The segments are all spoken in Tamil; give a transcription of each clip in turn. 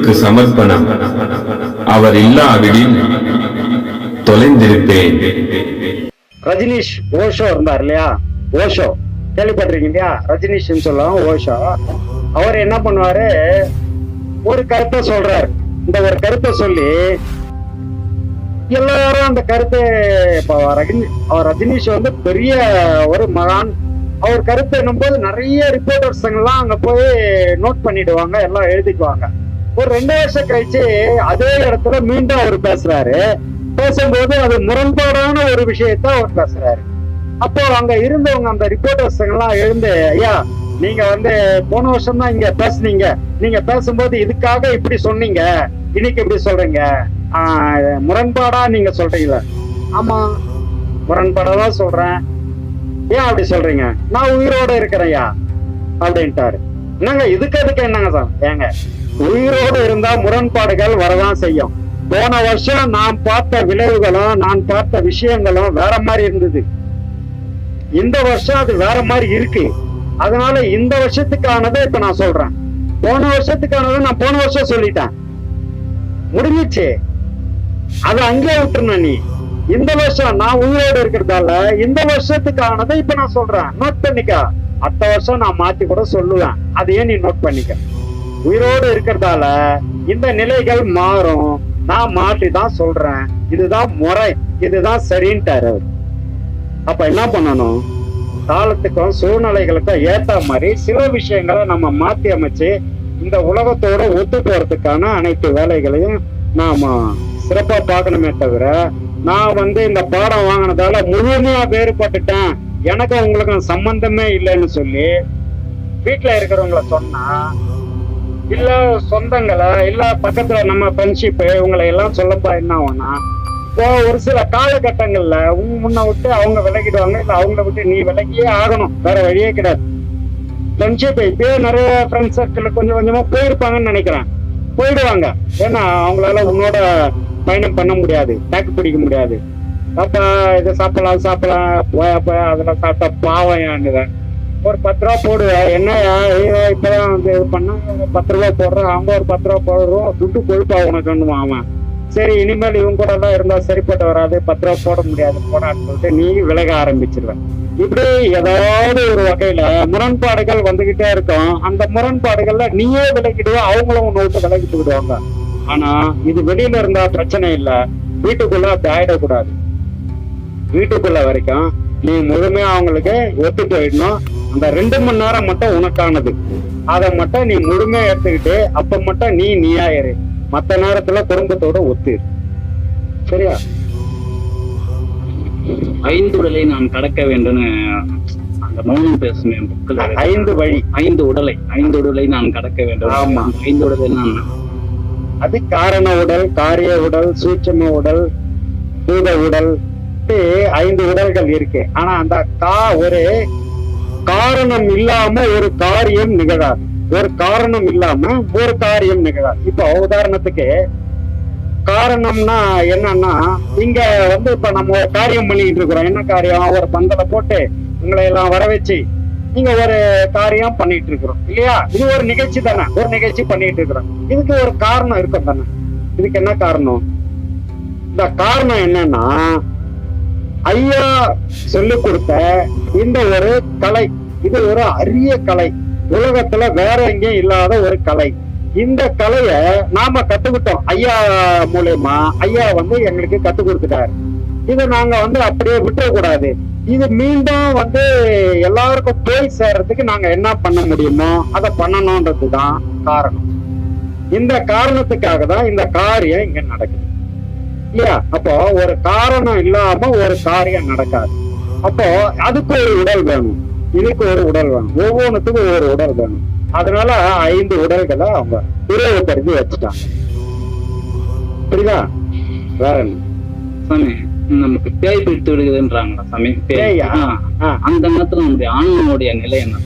குருவுக்கு சமர்ப்பணம். அவர் இல்லாவிடில் தொலைந்திருப்பேன். ரஜினிஷ் ஓஷோ இருந்தார் இல்லையா? ஓஷோ. கேள்விப்பட்டிருக்கீங்க இல்லையா ரஜினிஷ்னு சொல்லுவோம் ஓஷோ. அவர் என்ன பண்ணுவாரு? ஒரு கருத்தை சொல்றாரு. இந்த ஒரு கருத்தை சொல்லி எல்லாரும் அந்த கருத்தை இப்போ ரஜினி அவர் ரஜினிஷ் வந்து பெரிய ஒரு மகான். அவர் கருத்து என்னும்போது நிறைய ரிப்போர்ட்டர்ஸுங்கெல்லாம் அங்க போய் நோட் பண்ணிடுவாங்க எல்லாம் எழுதிக்குவாங்க. ஒரு ரெண்டு வருஷம் கழிச்சு அதே இடத்துல மீண்டும் அவர் பேசுறாரு. பேசும்போது அது முரண்பாடான ஒரு விஷயத்த அவர் பேசுறாரு. அப்போ அங்க இருந்தவங்க அந்த ரிப்போர்ட்டர்ஸ் எல்லாம் எழுந்து ஐயா நீங்க வந்து போன வருஷம் தான் இங்க பேசுனீங்க. நீங்க பேசும்போது இதுக்காக இப்படி சொன்னீங்க. இன்னைக்கு இப்படி சொல்றீங்க. ஆஹ் முரண்பாடா நீங்க சொல்றீங்களா? ஆமா. முரண்பாடா தான் சொல்றேன். ஏன் அப்படி சொல்றீங்க? நான் உயிரோட இருக்கிறேன்யா அப்படின்ட்டாரு. என்னங்க இதுக்கு அதுக்கு என்னங்க சார்? ஏங்க உயிரோடு இருந்தா முரண்பாடுகள் வரதான் செய்யும். போன வருஷம் நான் பார்த்த விளைவுகளும் நான் பார்த்த விஷயங்களும் வேற மாதிரி இருந்தது. இந்த வருஷம் அது வேற மாதிரி இருக்கு. அதனால இந்த வருஷத்துக்கானதை இப்ப நான் சொல்றேன். போன வருஷத்துக்கானதை நான் போன வருஷம் சொல்லிட்டேன். முடிஞ்சிச்சு. அதை அங்கே விட்டுருணும் நீ. இந்த வருஷம் நான் உயிரோடு இருக்கிறதால இந்த வருஷத்துக்கானதை இப்ப நான் சொல்றேன். நோட் பண்ணிக்க. அடுத்த வருஷம் நான் மாத்தி கூட சொல்லுவேன். அதையே நீ நோட் பண்ணிக்க. உயிரோடு இருக்கிறதால இந்த நிலைகள் மாறும். நான் மாற்றி தான் சொல்றேன். இதுதான் முறை. இதுதான் சரின்ட்டாரு அப்ப என்ன பண்ணணும்? காலத்துக்கும் சூழ்நிலைகளுக்கும் ஏத்த மாதிரி சில விஷயங்களை நம்ம மாத்தி அமைச்சு இந்த உலகத்தோட ஒத்து போறதுக்கான அனைத்து வேலைகளையும் நாம சிறப்பா பார்க்கணுமே தவிர நான் வந்து இந்த பாடம் வாங்கினதால முழுமையா வேறுபட்டுட்டேன். எனக்கு உங்களுக்கும் சம்பந்தமே இல்லைன்னு சொல்லி வீட்டுல இருக்கிறவங்கள சொன்னா இல்ல சொந்தங்களை இல்ல பக்கத்துல நம்ம ஃப்ரெண்ட்ஷிப்பு இவங்களை எல்லாம் சொல்லப்பா என்ன ஆகும்னா இப்போ ஒரு சில காலகட்டங்கள்ல உன் முன்ன விட்டு அவங்க விலகிடுவாங்க இல்ல அவங்கள விட்டு நீ விலகியே ஆகணும். வேற வழியே கிடையாது. ஃப்ரெண்ட்ஷிப் இப்பயே நிறைய ஃப்ரெண்ட்ஸ் சர்க்கிள் கொஞ்சம் கொஞ்சமா போயிருப்பாங்கன்னு நினைக்கிறேன். போயிடுவாங்க. ஏன்னா அவங்களால உன்னோட பயணம் பண்ண முடியாது. டேக்கு பிடிக்க முடியாது. அப்ப இதை சாப்பிடலாம் சாப்பிடலாம் போயா போயா அதெல்லாம் சாப்பிட்டா பாவம் ஏன்னுதான் ஒரு பத்து ரூபா போடுவேன் என்னையா? ஐயோ, இப்பதான் வந்து இது பண்ணா பத்து ரூபா போடுறேன் அவங்க ஒரு பத்து ரூபா போடுறோம் துட்டு கொழுப்பா உனக்குன்னு அவன். சரி இனிமேல் இவங்க கூட எல்லாம் இருந்தா சரிப்பட்டு வராது. பத்து ரூபா போட முடியாது போடான்னு சொல்லிட்டு நீ விலக ஆரம்பிச்சிருவேன் இப்படி ஏதாவது ஒரு வகையில முரண்பாடுகள் வந்துகிட்டே இருக்கும். அந்த முரண்பாடுகள்ல நீயே விலகிடுவ. அவங்களும் உன்னை விட்டு விலகிட்டு விடுவாங்க ஆனா இது வெளியில இருந்தா பிரச்சனை இல்ல. வீட்டுக்குள்ள அப்படி ஆயிடக்கூடாது. வீட்டுக்குள்ள வரைக்கும் நீ முழுமையா அவங்களுக்கு ஒத்து போயிடணும். அந்த ரெண்டு மணி நேரம் மட்டும் உனக்கானது. அதை மட்டும் நீ முழுமையா எடுத்துக்கிட்டு அப்ப மட்டும் நீ நீயா இரு மத்த நேரத்துல குடும்பத்தோட ஒத்து. சரியா? ஐந்துடலை நான் கடக்க வேண்டும்னு அந்த மௌனம் பேசும் புக்கில் ஐந்து வழி. ஐந்து உடலை. ஐந்து உடலை நான் கடக்க வேண்டும். ஆமா. ஐந்து உடலை நான் அது காரண உடல் காரிய உடல் சூட்சம உடல் பூத உடல் ஐந்து உடல்கள் இருக்கு. ஆனா அந்த கா ஒரு காரணம் இல்லாம ஒரு காரியம் நிகழாது. ஒரு காரணம் இல்லாம ஒரு காரியம் நிகழாது. இப்போ உதாரணத்துக்கு காரணம்னா என்னன்னா இங்க வந்து இப்ப நம்ம ஒரு காரியம் பண்ணிட்டு இருக்கிறோம். என்ன காரியம்? ஒரு பந்தலை போட்டு உங்களை எல்லாம் வர வச்சு நீங்க ஒரு காரியம் பண்ணிட்டு இருக்கிறோம். இல்லையா? இது ஒரு நிகழ்ச்சி தானே. ஒரு நிகழ்ச்சி பண்ணிட்டு இருக்கிறோம். இதுக்கு ஒரு காரணம் இருக்கும் தானே. இதுக்கு என்ன காரணம்? இந்த காரணம் என்னன்னா ஐயா சொல்லிக் கொடுத்த இந்த ஒரு கலை இது ஒரு அரிய கலை. உலகத்துல வேற எங்கேயும் இல்லாத ஒரு கலை. இந்த கலைய நாம கத்துக்கிட்டோம். ஐயா மூலயமா ஐயா வந்து எங்களுக்கு கத்து கொடுத்துட்டாரு. இதை நாங்க வந்து அப்படியே விட்டுறக்கூடாது இது மீண்டும் வந்து எல்லாருக்கும் போய் சேர்றதுக்கு நாங்க என்ன பண்ண முடியுமோ அதை பண்ணணும்ன்றது தான் காரணம். இந்த காரணத்துக்காக தான் இந்த காரியம் இங்க நடக்குது. இல்லையா? அப்போ ஒரு காரணம் இல்லாம ஒரு காரியம் நடக்காது. அப்போ அதுக்கு ஒரு உடல் வேணும். இதுக்கு ஒரு உடல் வேணும். ஒவ்வொன்றுத்துக்கும் ஒரு உடல் வேணும். அதனால ஐந்து உடல்களை அவங்க உருவப்படுத்தி வச்சுட்டாங்க. புரியுதா? வேற சாமி நமக்கு பேய் பிடித்து விடுகிறதுன்றாங்களா சாமி? பேய். அந்த நேரத்துல நம்முடைய ஆன்மனுடைய நிலை என்ன?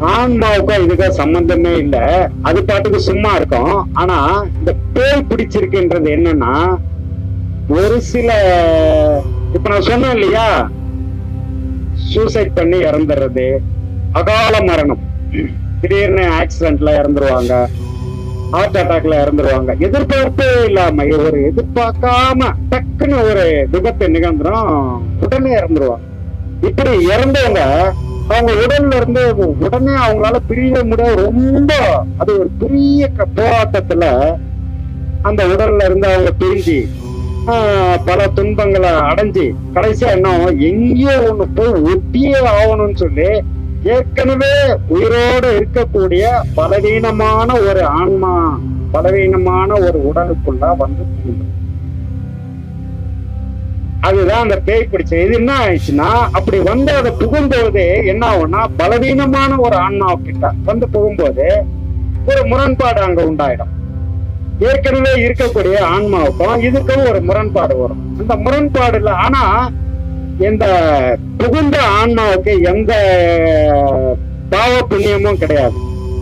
ஆன்மாவுக்கும் இதுக்கும் சம்பந்தமே இல்ல. அது பாட்டுக்கு சும்மா இருக்கும். ஆனா இந்த பேய் பிடிச்சிருக்குன்றது என்னன்னா ஒரு சில இப்ப நான் சொன்னேன் இல்லையா? சூசைட் பண்ணி இறந்துடுறது அகால மரணம். திடீர்னு ஆக்சிடென்ட்ல இறந்துருவாங்க ஹார்ட் அட்டாக்ல இறந்துருவாங்க. எதிர்பார்ப்பே இல்லாம ஒரு எதிர்பார்க்காம டக்குன்னு ஒரு விபத்து நிகழ்ந்துடும் உடனே இறந்துருவாங்க. இப்படி இறந்தவங்க அவங்க உடல்ல இருந்து உடனே அவங்களால பிரிய முடியாது. ரொம்ப அது ஒரு பெரிய க- போராட்டத்துல அந்த உடல்ல இருந்து அவங்க பிரிஞ்சு ஆஹ், பல துன்பங்களை அடைஞ்சு கடைசியா என்ன எங்கேயோ ஒண்ணு போய் ஒட்டியே ஆகணும்னு சொல்லி ஏற்கனவே உயிரோடு இருக்கக்கூடிய பலவீனமான ஒரு ஆன்மா பலவீனமான ஒரு உடலுக்குள்ள வந்து அதுதான் அந்த பேய் பிடிச்சது இது என்ன ஆயிடுச்சுன்னா அப்படி வந்து அதை புகும்போது என்ன ஆகும்னா பலவீனமான ஒரு ஆன்மா கிட்ட வந்து புகும்போது ஒரு முரண்பாடு அங்க உண்டாயிடும். ஏற்கனவே இருக்கக்கூடிய ஆன்மாவுக்கும் இதுக்கும் ஒரு முரண்பாடு வரும். இந்த இல்லை ஆனா இந்த புகுந்த ஆன்மாவுக்கு எந்த பாவ புண்ணியமும் கிடையாது.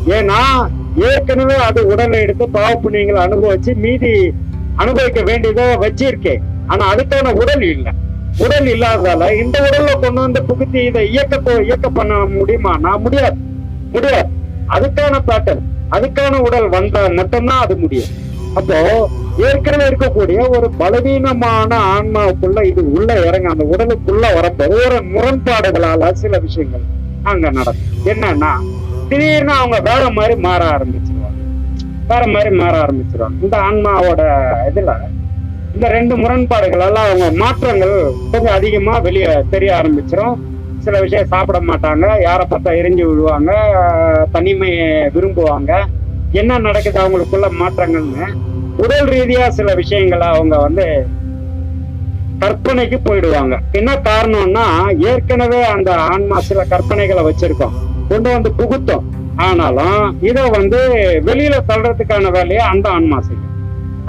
ஏன்னா ஏற்கனவே அது உடலை எடுத்து பாவ புண்ணியங்களை அனுபவிச்சு மீதி அனுபவிக்க வேண்டியதை வச்சிருக்கேன். ஆனா அதுக்கான உடல் இல்லை. உடல் இல்லாததால இந்த உடல்ல கொண்டு வந்து புகுத்தி இதை இயக்க இயக்க பண்ண முடியுமானா? முடியாது. முடியாது. அதுக்கான பேட்டர்ன் அதுக்கான உடல் வந்தா மட்டும்தான் அது முடியும். அப்போ ஏற்கனவே இருக்கக்கூடிய ஒரு பலவீனமான ஆன்மாவுக்குள்ள இது உள்ள இறங்க அந்த உடலுக்குள்ள வரப்போ ஒரு முரண்பாடுகளால சில விஷயங்கள் அங்க நடக்கும். என்னன்னா திடீர்னு அவங்க வேற மாதிரி மாற ஆரம்பிச்சிருவாங்க. வேற மாதிரி மாற ஆரம்பிச்சிருவாங்க. இந்த ஆன்மாவோட இதுல இந்த ரெண்டு முரண்பாடுகளால அவங்க மாற்றங்கள் கொஞ்சம் அதிகமா வெளியே தெரிய ஆரம்பிச்சிரும். சில விஷயம் சாப்பிட மாட்டாங்க யாரை பார்த்தா எரிஞ்சு விழுவாங்க தனிமையை விரும்புவாங்க. என்ன நடக்குது அவங்களுக்குள்ள மாற்றங்கள்னு உடல் ரீதியா சில விஷயங்களை அவங்க வந்து கற்பனைக்கு போயிடுவாங்க. என்ன காரணம்னா ஏற்கனவே அந்த ஆன்மா சில கற்பனைகளை வச்சிருக்கோம். கொண்டு வந்து புகுத்தோம். ஆனாலும் இதை வந்து வெளியில தள்ளுறதுக்கான வேலையை அந்த ஆன்மா செய்யும்.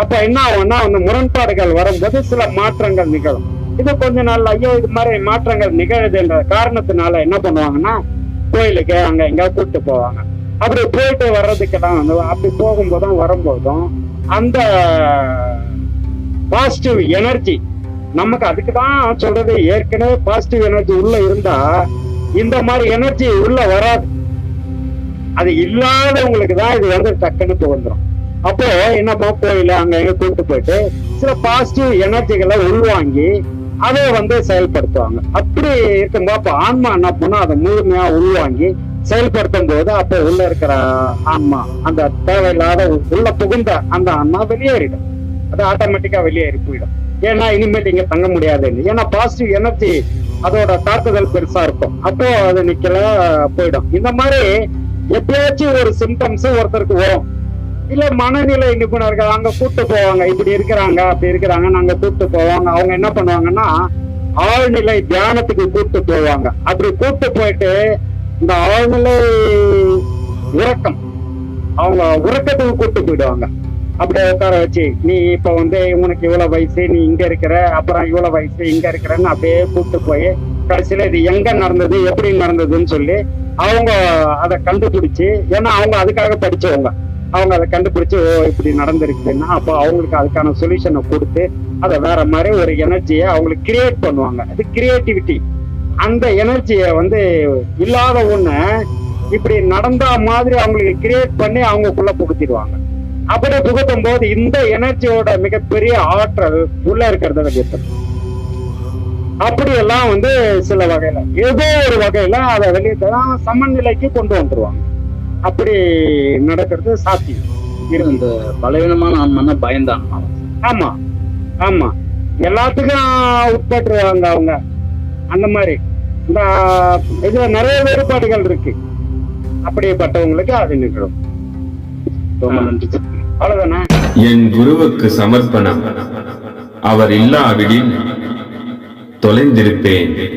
அப்ப என்ன ஆகும்னா அந்த முரண்பாடுகள் வரும்போது சில மாற்றங்கள் நிகழும். இது கொஞ்ச நாள் ஐயோ இது மாதிரி மாற்றங்கள் நிகழுதுன்ற காரணத்தினால என்ன பண்ணுவாங்கன்னா கோயிலுக்கு அங்க எங்க கூப்பிட்டு போவாங்க. அப்படி போயிட்டு வர்றதுக்கெல்லாம் வந்து அப்படி போகும்போதும் வரும்போதும் அந்த பாசிட்டிவ் எனர்ஜி நமக்கு அதுக்கு தான் சொல்றது ஏற்கனவே பாசிட்டிவ் எனர்ஜி உள்ள இருந்தா இந்த மாதிரி எனர்ஜி உள்ள வராது. அது இல்லாதவங்களுக்கு தான் இது வந்து டக்குன்னு வந்துடும் அப்போ என்னப்பா கோயில அங்க எங்க கூப்பிட்டு போயிட்டு சில பாசிட்டிவ் எனர்ஜிகளை உள்வாங்கி அதை வந்து செயல்படுத்துவாங்க. அப்படி இருக்கும்போது அப்ப ஆன்மா என்ன பண்ணும்? அதை முழுமையா உள்வாங்கி செயல்படுத்தும் போது அப்ப உள்ள இருக்கிற ஆன்மா அந்த தேவையில்லாத உள்ள புகுந்த அந்த ஆன்மா வெளியேறிடும். அது ஆட்டோமேட்டிக்கா வெளியேறி போயிடும். ஏன்னா இனிமேல் இங்க தங்க முடியாதுன்னு. ஏன்னா பாசிட்டிவ் எனர்ஜி அதோட தாக்குதல் பெருசா இருக்கும். அப்போ அது நிக்கல போயிடும். இந்த மாதிரி எப்பயாச்சும் ஒரு சிம்டம்ஸ் ஒருத்தருக்கு வரும். இல்ல மனநிலை நிபுணர்கள் அங்க கூப்பிட்டு போவாங்க. இப்படி இருக்கிறாங்க அப்படி இருக்கிறாங்க நாங்க கூப்பிட்டு போவாங்க. அவங்க என்ன பண்ணுவாங்கன்னா ஆழ்நிலை தியானத்துக்கு கூப்பிட்டு போவாங்க. அப்படி கூப்பிட்டு போயிட்டு இந்த ஆழ்நிலை உறக்கம் அவங்க உறக்கத்துக்கு கூப்பிட்டு போயிடுவாங்க. அப்படியே உட்கார வச்சு நீ இப்ப வந்து உனக்கு இவ்வளவு வயசு நீ இங்க இருக்கிற அப்புறம் இவ்வளவு வயசு இங்க இருக்கிறன்னு அப்படியே கூப்பிட்டு போய் கடைசியில இது எங்க நடந்தது எப்படி நடந்ததுன்னு சொல்லி அவங்க அதை கண்டுபிடிச்சு ஏன்னா அவங்க அதுக்காக படிச்சவங்க. அவங்க அதை கண்டுபிடிச்சு ஓ இப்படி நடந்திருக்குன்னா அப்போ அவங்களுக்கு அதுக்கான சொல்யூஷனை கொடுத்து அதை வேற மாதிரி ஒரு எனர்ஜியை அவங்களுக்கு கிரியேட் பண்ணுவாங்க. அது கிரியேட்டிவிட்டி அந்த எனர்ஜியை வந்து இல்லாத ஒண்ணு இப்படி நடந்தா மாதிரி அவங்களுக்கு கிரியேட் பண்ணி அவங்களுக்குள்ள புகுத்திடுவாங்க. அப்படி புகுத்தும் போது இந்த எனர்ஜியோட மிகப்பெரிய ஆற்றல் உள்ள இருக்கிறத வெளியேற்றும் அப்படியெல்லாம் வந்து சில வகையில ஏதோ ஒரு வகையில அதை வெளியே சமநிலைக்கு கொண்டு வந்துருவாங்க. அப்படி நடக்கிறது சாத்தியம். இந்த பலவீனமான ஆன்மான்னா பயந்த ஆன்மா. ஆமா ஆமா. எல்லாத்துக்கும் உட்பட்டுருவாங்க அவங்க. அந்த மாதிரி. இந்த இதுல நிறைய வேறுபாடுகள் இருக்கு. அப்படிப்பட்டவங்களுக்கு அது நிகழும். ரொம்ப நன்றி. அவ்வளவுதானே? என் குருவுக்கு சமர்ப்பணம். அவர் இல்லாவிடில் தொலைந்திருப்பேன்.